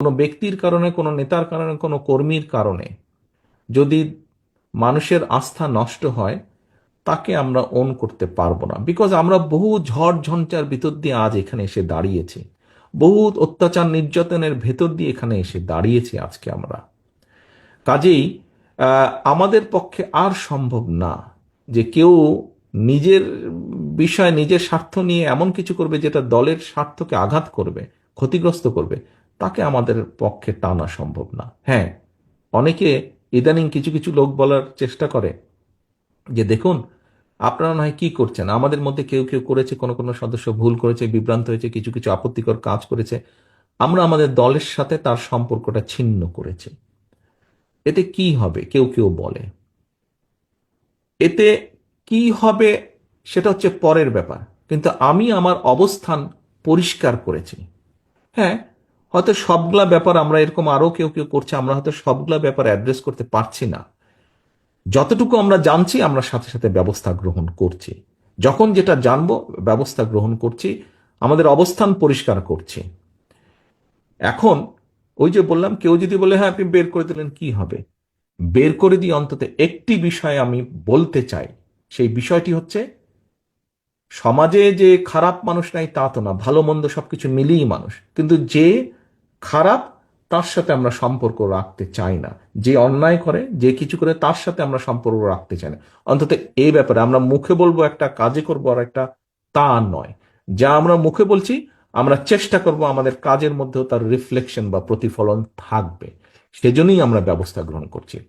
কোনো ব্যক্তির কারণে, কোনো নেতার কারণে, কোনো কর্মীর কারণে যদি মানুষের আস্থা নষ্ট হয়, তাকে আমরা ওন করতে পারব না। বিকজ আমরা বহু ঝড় ঝঞ্চার ভিতর দিয়ে আজ এখানে এসে দাঁড়িয়েছি। বহু অত্যাচার নির্যাতনের ভেতর দিয়ে এখানে এসে দাঁড়িয়েছি আজকে আমরা। কাজেই আমাদের পক্ষে আর সম্ভব না যে কেউ নিজের বিষয়, নিজের স্বার্থ নিয়ে এমন কিছু করবে যেটা দলের স্বার্থকে আঘাত করবে, ক্ষতিগ্রস্ত করবে। তাকে আমাদের পক্ষে টানা সম্ভব না। হ্যাঁ অনেকে ইদানিং কিছু কিছু লোক বলার চেষ্টা করে যে, দেখুন, আপনারা নয় কি করছেন? আমাদের মধ্যে কেউ কেউ করেছে, কোনো কোনো সদস্য ভুল করেছে, বিভ্রান্ত হয়েছে, কিছু কিছু আপত্তিকর কাজ করেছে। আমরা আমাদের দলের সাথে তার সম্পর্কটা ছিন্ন করেছি। এতে কি হবে? কেউ কেউ বলে। এতে কি হবে সেটা হচ্ছে পরের ব্যাপার। কিন্তু আমি আমার অবস্থান পরিষ্কার করেছি। হ্যাঁ হয়তো সবগুলা ব্যাপার আমরা এরকম আরও কেউ কেউ করছে, আমরা হয়তো সবগুলা ব্যাপার অ্যাড্রেস করতে পারছি না। যতটুকু আমরা জানছি, আমরা সাথে সাথে ব্যবস্থা গ্রহণ করছি। যখন যেটা জানব, ব্যবস্থা গ্রহণ করছি, আমাদের অবস্থান পরিষ্কার করছি। এখন, ওই যে বললাম, কেউ যদি বলে হ্যাঁ আপনি বের করে দিলেন, কি হবে? বের করে দিয়ে অন্তত একটি বিষয় আমি বলতে চাই। সেই বিষয়টি হচ্ছে, সমাজে যে খারাপ মানুষ নাই তা তো না, ভালো মন্দ সবকিছু মিলিয়েই মানুষ। কিন্তু যে খারাপ, তার সাথে আমরা সম্পর্ক রাখতে চাই না। যে অন্যায় করে, যে কিছু করে, তার সাথে আমরা সম্পর্ক রাখতে চাই না। অন্তত এই ব্যাপারে আমরা মুখে বলব একটা কাজে করব আর একটা তা নয়। যা আমরা মুখে বলছি, আমরা চেষ্টা করব আমাদের কাজের মধ্যেও তার রিফ্লেকশন বা প্রতিফলন থাকবে। সেজন্যই আমরা ব্যবস্থা গ্রহণ করছি।